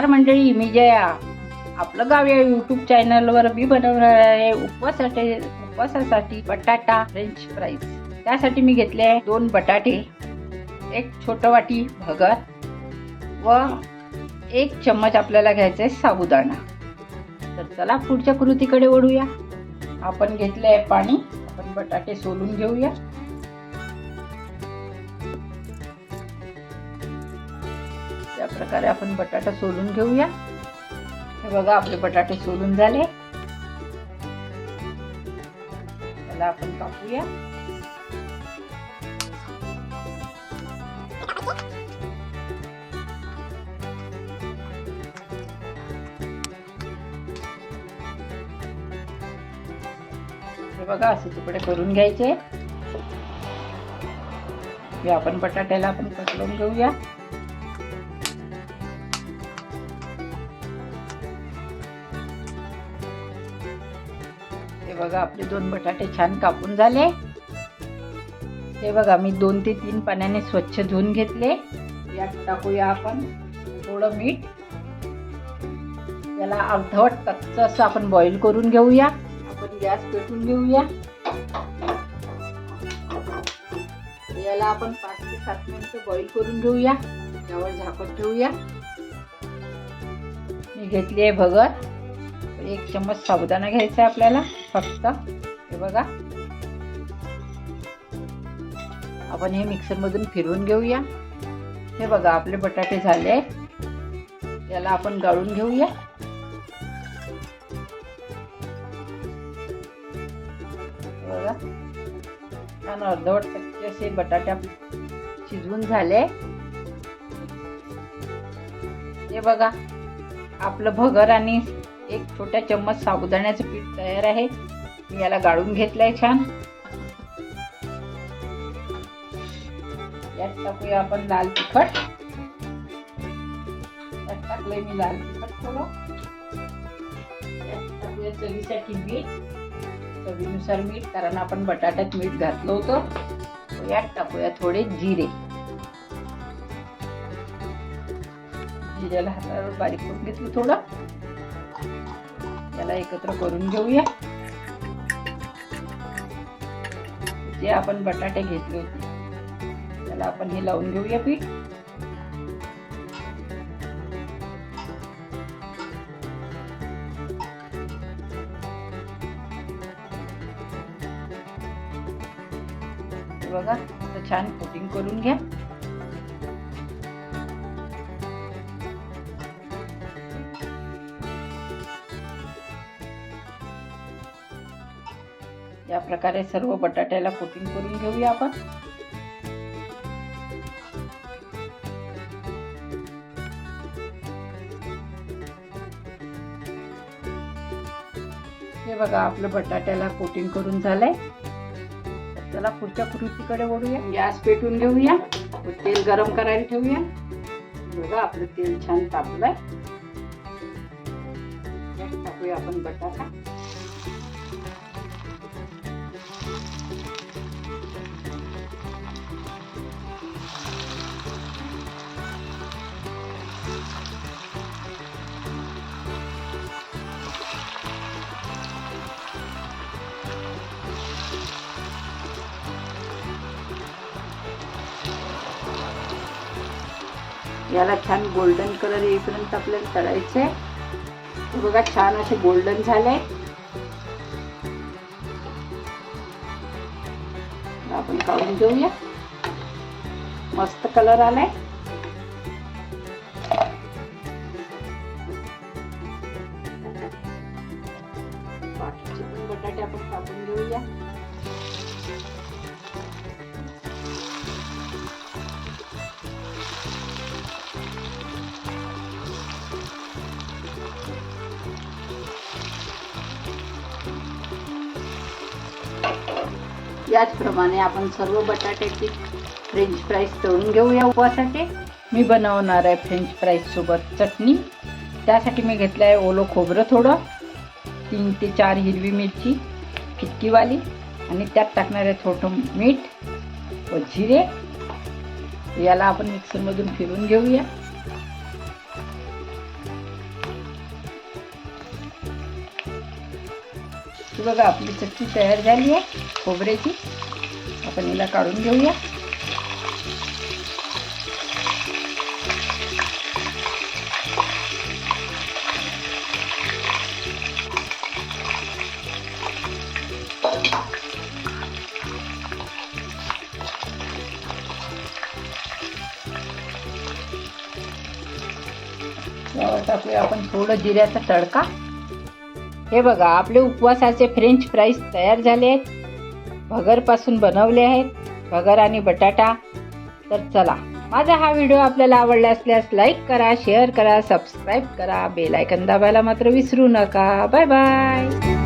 नमस्कार मंडळी मी जया. आपलं गाव या यूट्यूब चॅनलवर मी बनवणार आहे उपवासासाठी उपवासासाठी बटाटा फ्रेंच फ्राईज त्यासाठी मी घेतले आहे दोन बटाटे एक छोटं वाटी भगर व एक चम्मच आपल्याला घ्यायचं आहे साबुदाणा. तर चला पुढच्या कृतीकडे ओढूया आपण घेतले आहे पाणी आपण बटाटे सोलून घेऊया. त्या प्रकारे आपण बटाटा सोलून घेऊया. हे बघा आपले बटाटे सोलून झाले. त्याला आपण कापूया. हे बघा असे तुकडे करून घ्यायचे. आपण बटाट्याला आपण कटलून घेऊया. बघा आपले दोन बटाटे छान कापून झाले. हे बघा मी दोन ते तीन पाण्याने स्वच्छ धुवून घेतले. यात टाकूया आपण थोडं मीठ. याला अर्धवट कच्च असं आपण बॉईल करून घेऊया. आपण गॅस पेटून घेऊया. याला आपण पाच ते सात मिनिट बॉईल करून घेऊया. त्यावर झाकण ठेवूया. मी घेतली आहे भगर. एक चम्मच साबुदाणा घ्यायचा आहे आपल्याला फक्त. हे बघा. आपण हे मिक्सरमधून फिरवून घेऊया. हे बघा आपले बटाटे झाले. याला आपण गाळून घेऊया. बघा. छान अर्धवट कच्चे असे बटाट्या शिजवून झाले. हे बघा आपलं भगर आणि एक छोट्या चम्मच साबुदाण्याचं पीठ तयार आहे. मी याला गाळून घेतलंय छान. यात टाकूया आपण लाल तिखट. यात टाकलंय मी लाल तिखट थोडं. यात टाकूया चवीसाठी मीठ चवीनुसार मीठ कारण आपण बटाट्यात मीठ घातलं होतं. यात टाकूया थोडे जिरे. जिऱ्याला हातावर बारीक करून घेतलं थोडं. त्याला एकत्र करून घेऊया. जे आपण बटाटे घेतले होते त्याला आपण हे लावून घेऊया पीठ. बघा छान कोटिंग करून घ्या. प्रकारे सर्व बटाट्याला कोटिंग करून घेऊया आपण. हे बघा आपलं बटाट्याला कोटिंग करून झालंय. चला पुढच्या कृतीकडे वळूया. गॅस पेटून घेऊया. तेल गरम करायला ठेवूया. बघा आपलं तेल छान तापलंय. टाकूया आपण बटाटा. याला छान गोल्डन कलर येईपर्यंत आपल्याला तळायचे बघा छान असे गोल्डन झाले. आपण काढून घेऊया. मस्त कलर आलाय. बाकीचे पण बटाटे आपण कापून घेऊया. याचप्रमाणे आपण सर्व बटाट्याची फ्रेंच फ्राईज तळून घेऊया उपवासाठी मी बनवणार आहे फ्रेंच फ्राईजसोबत चटणी. त्यासाठी मी घेतलं आहे ओलं खोबरं थोडं. तीन ते चार हिरवी मिरची फिटकीवाली आणि त्यात टाकणार आहे थोडं मीठ व जिरे. याला आपण मिक्सरमधून फिरून घेऊया. बघा आपली चटणी तयार झाली आहे. खोबऱ्याची. आपण हिला काढून घेऊया. टाकूया आपण थोडं जिऱ्याचा तडका. हे बघा आपले उपवासाचे फ्रेंच फ्राईज तयार झाले आहेत भगरपासून बनवले आहेत. भगर आणि बटाटा. तर चला माझा हा व्हिडिओ आपल्याला आवडला असल्यास लाईक करा शेअर करा सबस्क्राईब करा. बेल आयकन दाबायला मात्र विसरू नका. Bye bye